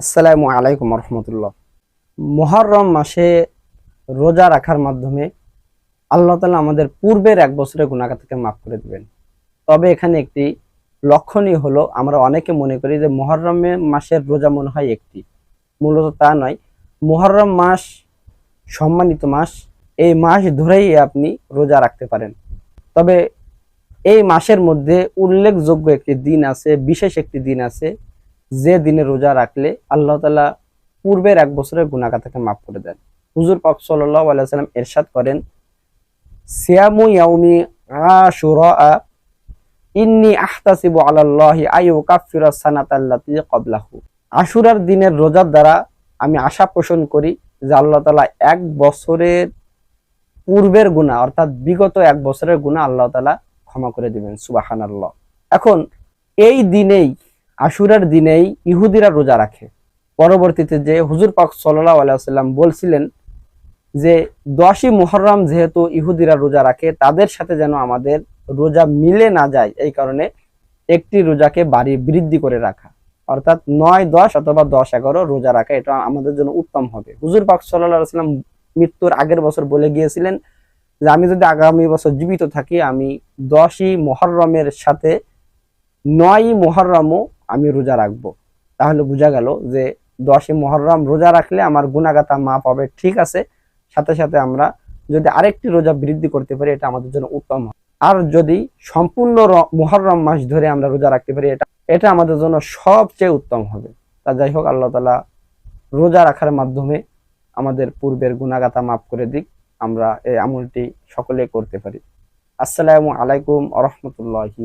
আসসালামু আলাইকুম রহমতুল্লাহ মহরম মাসে রোজা রাখার মাধ্যমে আল্লাহ তালা আমাদের পূর্বের এক বছরের গুণাগাতাকে মাফ করে দেবেন। তবে এখানে একটি লক্ষণীয় হলো, আমরা অনেকে মনে করি যে মহরমে মাসের রোজা মনে হয় একটি। মূলত তা নয়, মহরম মাস, সম্মানিত মাস, এই মাস ধরেই আপনি রোজা রাখতে পারেন। তবে এই মাসের মধ্যে উল্লেখযোগ্য একটি দিন আছে, বিশেষ একটি দিন আছে যে দিনে রোজা রাখলে আল্লাহ তালা পূর্বের এক বছরের গুণাগাতাকে মাফ করে দেন। হুজুর পাক আলাইসাল্লাম এরশাদ করেন, সিয়ামু ইয়াউমি আশুরা, ইন্নি আহতাসিবু আইয়ু কাফিরা ক্বাবলাহু। আশুরার দিনের রোজার দ্বারা আমি আশা পোষণ করি যে আল্লাহ তাআলা এক বছরের পূর্বের গুনাহ, অর্থাৎ বিগত এক বছরের গুনাহ আল্লাহ তাআলা ক্ষমা করে দিবেন, সুবহানাল্লাহ। এখন এই দিনেই আশুরার দিনেই ইহুদিরা রোজা রাখে। পরবর্তীতে যে হুজুর পাক সাল্লাহ আলাইসাল্লাম বলছিলেন যে, দশই মুহররম যেহেতু ইহুদিরা রোজা রাখে, তাদের সাথে যেন আমাদের রোজা মিলে না যায়, এই কারণে একটি রোজাকে বাড়ি বৃদ্ধি করে রাখা। অর্থাৎ নয়, দশ অথবা দশ, এগারো রোজা রাখা, এটা আমাদের জন্য উত্তম হবে। হুজুর পাক সাল্লাহ সাল্লাম মৃত্যুর আগের বছর বলে গিয়েছিলেন যে, আমি যদি আগামী বছর জীবিত থাকি, আমি দশই মহররমের সাথে নয়ই মহররমও আমি রোজা রাখব। তাহলে বোঝা গেল যে দশই মহরম রোজা রাখলে আমার গুণাগাতা মাপ হবে, ঠিক আছে। সাথে সাথে আমরা যদি আরেকটি রোজা বৃদ্ধি করতে পারি, এটা আমাদের জন্য উত্তম আর যদি সম্পূর্ণ মুহররম মাস ধরে আমরা রোজা রাখতে পারি, এটা এটা আমাদের জন্য সবচেয়ে উত্তম হবে। তা যাই হোক, আল্লাহ তালা রোজা রাখার মাধ্যমে আমাদের পূর্বের গুণাগাতা মাফ করে দিক, আমরা এই আমলটি সকলে করতে পারি। আসসালামু আলাইকুম আ রহমতুল্লাহি